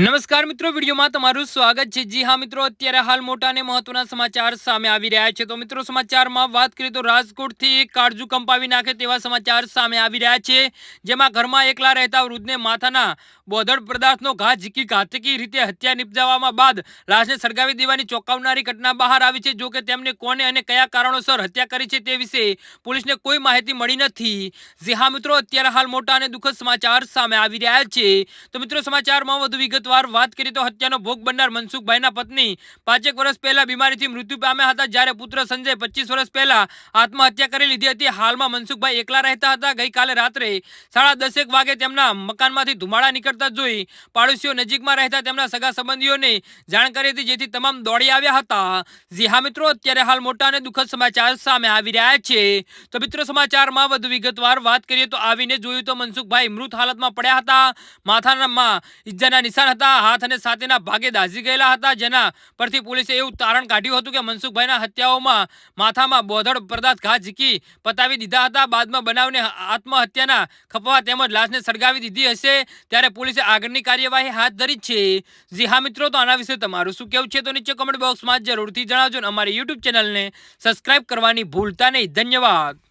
નમસ્કાર મિત્રો, વિડીયોમાં તમારું સ્વાગત છે. જી હા મિત્રો, અત્યારે હાલ મોટા અને મહત્વના સમાચાર સામે આવી રહ્યા છે. તો મિત્રો, સમાચારમાં વાત કરીએ તો રાજકોટથી એક કાળજુ કંપાવી નાખે તેવા સમાચાર સામે આવી રહ્યા છે. જેમાં ઘરમાં એકલા રહેતા વૃદ્ધને માથાના બોધડ પદાર્થનો ઘા ઝીકી ઘાતકી રીતે હત્યા નિપજાવવામાં બાદ લાશને સળગાવી દેવાની ચોંકાવનારી ઘટના બહાર આવી છે. જો કે તેમને કોને અને કયા કારણોસર હત્યા કરી છે તે વિશે પોલીસને કોઈ માહિતી મળી નથી. જી હા મિત્રો, અત્યારે હાલ મોટા અને દુઃખદ સમાચાર સામે આવી રહ્યા છે. તો મિત્રો, સમાચારમાં વધુ વિગતવાર વાત કરી તો હત્યાનો ભોગ બનનાર મનસુખભાઈના પત્ની પાંચેક વર્ષ પહેલા બીમારીથી મૃત્યુ પામ્યા હતા. જ્યારે પુત્ર સંજય પચીસ વર્ષ પહેલા આત્મહત્યા કરી લીધી હતી. હાલમાં મનસુખભાઈ એકલા રહેતા હતા. ગઈકાલે રાત્રે સાડા દસેક વાગે તેમના મકાનમાંથી ધુમાડા નીકળતા જોઈ પાડોશીઓ નજીકમાં રહેતા તેમના સગા સંબંધીઓને જાણ કરી હતી, જેથી તમામ દોડી આવ્યા હતા. જી હા મિત્રો, અત્યારે હાલ મોટા અને દુઃખદ સમાચાર સામે આવી રહ્યા છે. તો મિત્રો, સમાચારમાં વધુ વિગતવાર વાત કરીએ તો આવીને જોયું તો મનસુખભાઈ મૃત હાલતમાં પડ્યા હતા. માથામાં ઈજાના નિશાન હતા. હાથ અને સાથેના ભાગે દાઝી ગયેલા હતા. જેના પરથી પોલીસે એવું તારણ કાઢ્યું હતું કે મનસુખભાઈના હત્યાઓમાં માથામાં બોધડ પદાર્થ ઘા ઝીકી પતાવી દીધા હતા. બાદમાં બનાવને આત્મહત્યાના ખપવા તેમજ લાશને સળગાવી દીધી હશે ત્યારે પોલીસે આગળની કાર્યવાહી હાથ ધરી છે. જી હા મિત્રો, તો આના વિશે તમારું શું કેવું છે તો નીચે કોમેન્ટ બોક્સમાં જરૂરથી જણાવજો અને અમારી યુટ્યુબ ચેનલને સબસ્ક્રાઇબ કરવાની ભૂલતા નહીં. ધન્યવાદ.